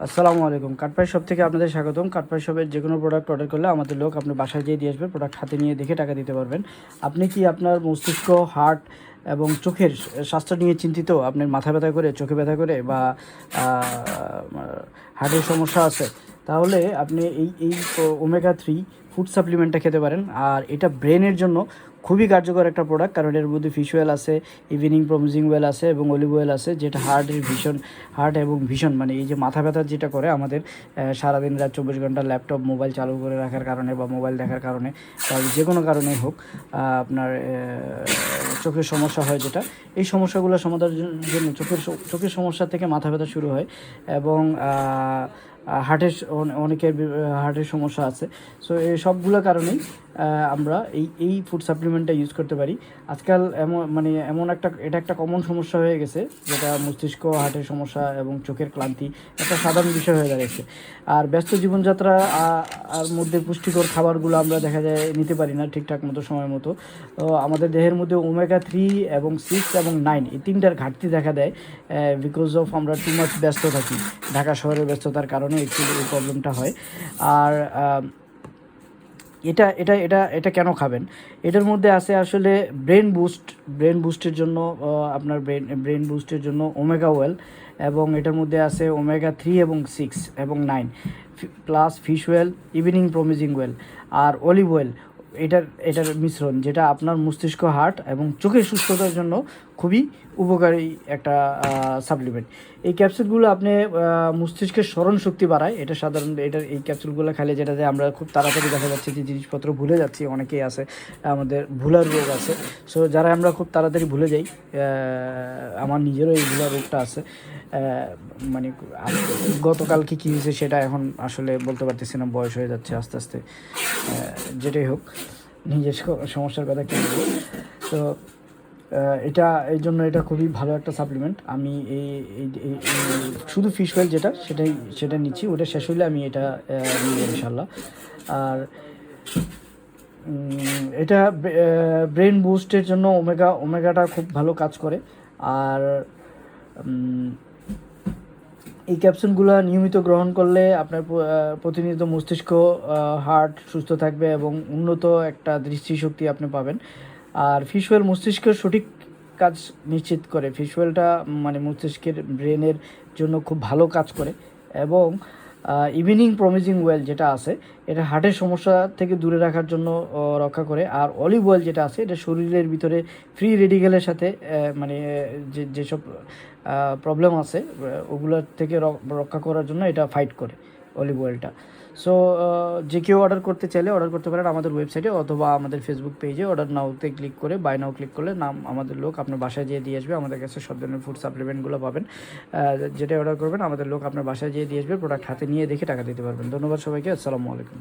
আসসালামু আলাইকুম। কাটপাই শপ থেকে আপনাদের স্বাগতম। কাটপাই শপের যে কোনো প্রোডাক্ট অর্ডার করলে আমাদের লোক আপনার বাসায় যেয়ে দিয়ে আসবে প্রোডাক্ট হাতে নিয়ে দেখে টাকা দিতে পারবেন। আপনি কি আপনার মস্তিষ্ক হার্ট এবং চোখের স্বাস্থ্য নিয়ে চিন্তিত? আপনার মাথা ব্যথা করে, চোখে ব্যথা করে বা হার্টের সমস্যা আছে? তাহলে আপনি এই এই ওমেগা থ্রি ফুড সাপ্লিমেন্টটা খেতে পারেন। আর এটা ব্রেনের জন্য খুবই কার্যকর একটা প্রোডাক্ট কারণ এর মধ্যে ফিশ ওয়েল আছে ইভিনিং প্রমিজিং ওয়েল আছে এবং অলিভ অয়েল আছে, যেটা হার্টের ভীষণ হার্ট এবং ভীষণ মানে এই যে মাথা ব্যথা যেটা করে আমাদের সারাদিন রাত চব্বিশ ঘণ্টা ল্যাপটপ মোবাইল চালু করে রাখার কারণে বা মোবাইল দেখার কারণে যে কোনো কারণে হোক আপনার চোখের সমস্যা হয় যেটা, এই সমস্যাগুলো সমাধানের জন্য চোখের চোখের সমস্যা থেকে মাথা ব্যথা শুরু হয় এবং হার্টের অনেকের হার্টের সমস্যা আছে। সো এই সবগুলো কারণেই আমরা এই এই ফুড সাপ্লিমেন্টটা ইউজ করতে পারি। আজকাল এমন মানে এমন একটা, এটা একটা কমন সমস্যা হয়ে গেছে, যেটা মস্তিষ্ক, হার্টের সমস্যা এবং চোখের ক্লান্তি একটা সাধারণ বিষয় হয়ে দাঁড়িয়েছে। আর ব্যস্ত জীবনযাত্রা আর মধ্যে পুষ্টিকর খাবারগুলো আমরা দেখা যায় নিতে পারি না ঠিকঠাক মতো সময় মতো। তো আমাদের দেহের মধ্যে ওমেগা থ্রি এবং সিক্স এবং নাইন এই তিনটার ঘাটতি দেখা দেয় বিকজ অফ আমরা টু মাচ ব্যস্ত থাকি। ঢাকা শহরের ব্যস্ততার কারণে। একটু এই প্রবলেমটা হয়। আর এটা এটা এটা এটা কেন খাবেন? এটার মধ্যে আছে আসলে ব্রেন বুস্ট ব্রেন বুস্টের জন্য আপনার ব্রেন ব্রেন বুস্টের জন্য ওমেগা ওয়েল এবং এটার মধ্যে আছে ওমেগা থ্রি এবং সিক্স এবং nine plus fish oil evening promising oil আর অলিভ ওয়েল এটার এটার মিশ্রণ যেটা আপনার মস্তিষ্ক হার্ট এবং চোখের সুস্থতার জন্য খুবই উপকারী একটা সাপ্লিমেন্ট এই ক্যাপসুলগুলো আপনি মস্তিষ্কের স্মরণ শক্তি বাড়ায়। এটা সাধারণত এটা এই ক্যাপসুলগুলো খেলে যেটাতে আমরা খুব তাড়াতাড়ি দেখা যাচ্ছে যে জিনিসপত্র ভুলে যাচ্ছি। অনেকেই আছে আমাদের ভুলার রোগ আছে। সো যারা আমরা খুব তাড়াতাড়ি ভুলে যাই আমার নিজেরও এই ভুলার রোগটা আছে। মানে গতকালকে কী হয়েছে সেটা এখন আসলে বলতে পারতেছি না, বয়স হয়ে যাচ্ছে আস্তে আস্তে। যেটাই হোক, নিজের সমস্যার কথা কি বলব তো এটা এই জন্য এটা খুবই ভালো একটা সাপ্লিমেন্ট আমি এই শুধু ফিশ অয়েল যেটা, সেটাই, সেটা নিচ্ছি। ওটা শেষ হলে আমি এটা ইনশাল্লাহ আর এটা ব্রেন বুস্টের জন্য ওমেগা ওমেগাটা খুব ভালো কাজ করে। আর এই ক্যাপসুলগুলো নিয়মিত গ্রহণ করলে আপনার প্রতিনিয়ত মস্তিষ্ক হার্ট সুস্থ থাকবে এবং উন্নত একটা দৃষ্টিশক্তি আপনি পাবেন। আর ফিশ অয়েল মস্তিষ্কের সঠিক কাজ নিশ্চিত করে। ফিশ অয়েলটা মানে মস্তিষ্কের ব্রেনের জন্য খুব ভালো কাজ করে এবং ইভিনিং প্রমিজিং ওয়েল যেটা আছে, এটা হার্টের সমস্যা থেকে দূরে রাখার জন্য রক্ষা করে। আর অলিভ অয়েল যেটা আছে, এটা শরীরের ভিতরে ফ্রি রেডিকেলের সাথে মানে যে, যেসব প্রবলেম আছে। ওগুলোর থেকে রক্ষা করার জন্য এটা ফাইট করে অলিভ অয়েলটা সো যে কেউ অর্ডার করতে চাইলে অর্ডার করতে পারেন আমাদের ওয়েবসাইটে অথবা আমাদের ফেসবুক পেজে অর্ডার নাওতে ক্লিক করে বাই নাও ক্লিক করলে নাম আমাদের লোক আপনার বাসায় যেয়ে দিয়ে আসবে। আমাদের কাছে সব ধরনের ফুড সাপ্লিমেন্টগুলো পাবেন। যেটা অর্ডার করবেন আমাদের লোক আপনার বাসায় যেয়ে দিয়ে আসবে প্রোডাক্ট হাতে নিয়ে দেখে টাকা দিতে পারবেন। ধন্যবাদ সবাইকে, আসসালামু আলাইকুম।